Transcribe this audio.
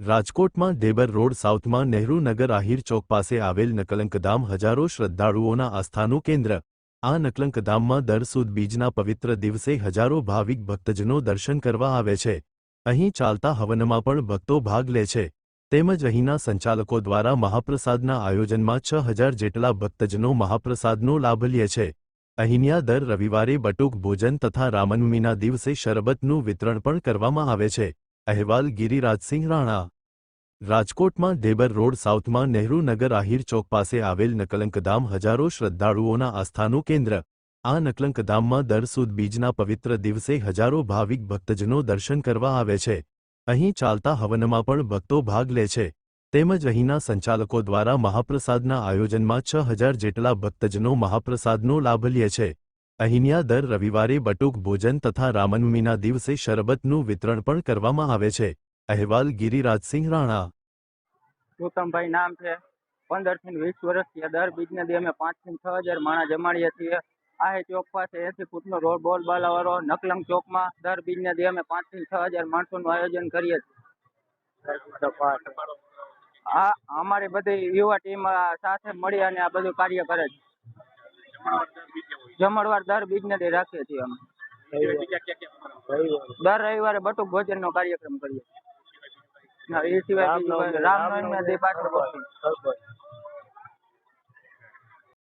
રાજકોટમાં ડેબર રોડ સાઉથમાં નહેરુ નગર આહિર ચોક પાસે આવેલ નકલંકધામ હજારો શ્રદ્ધાળુઓના આસ્થાનું કેન્દ્ર. આ નકલંકધામમાં દર સુદ બીજના પવિત્ર દિવસે હજારો ભાવિક ભક્તજનો દર્શન કરવા આવે છે. અહીં ચાલતા હવનમાં પણ ભક્તો ભાગ લે છે. તેમજ અહીંના સંચાલકો દ્વારા મહાપ્રસાદના આયોજનમાં છ હજાર જેટલા ભક્તજનો મહાપ્રસાદનો લાભ લે છે. અહીંયા દર રવિવારે બટુક ભોજન તથા રામનવમીના દિવસે શરબતનું વિતરણ પણ કરવામાં આવે છે. અહેવાલ ગિરિરાજસિંહ રાણા. રાજકોટમાં ડેબર રોડ સાઉથમાં નહેરુ નગર આહિર ચોક પાસે આવેલ નકલંકધામ હજારો શ્રદ્ધાળુઓના આસ્થાનું કેન્દ્ર. આ નકલંકધામમાં દર સુદ બીજના પવિત્ર દિવસે હજારો ભાવિક ભક્તજનો દર્શન કરવા આવે છે. અહીં ચાલતા હવનમાં પણ ભક્તો ભાગ લે છે. તેમજ અહીંના સંચાલકો દ્વારા મહાપ્રસાદના આયોજનમાં છ હજાર જેટલા ભક્તજનો મહાપ્રસાદનો લાભ લે છે. અહીંયા દર રવિવારે બટુક ભોજન તથા રામનવમીના દિવસે શરબતનું વિતરણ પણ કરવામાં આવે છે. અહેવાલ ગિરિરાજસિંહ રાણા. ગૌતમભાઈ નામ છે. પંદરથી વીસ વર્ષથી દર બીજને દી અમે પાંચથી છ હજાર માણા જમાડીએ છીએ. આ ચોક પાસે એસી ફૂટનો રોડ, બોલ બાલાવાળો નકલંગ ચોકમાં દર બીજને દી અમે પાંચથી છ હજાર માણસોનું આયોજન કરીએ છીએ. આ અમારી બધી યુવા ટીમ સાથે મળી અને આ બધું કાર્ય કરે છે. જમણવાર દર બીજને દી રાખીએ છીએ અમે. દર રવિવારે બટુક ભોજન નો કાર્યક્રમ કરીએ. એ સિવાય બીજું કાંઈ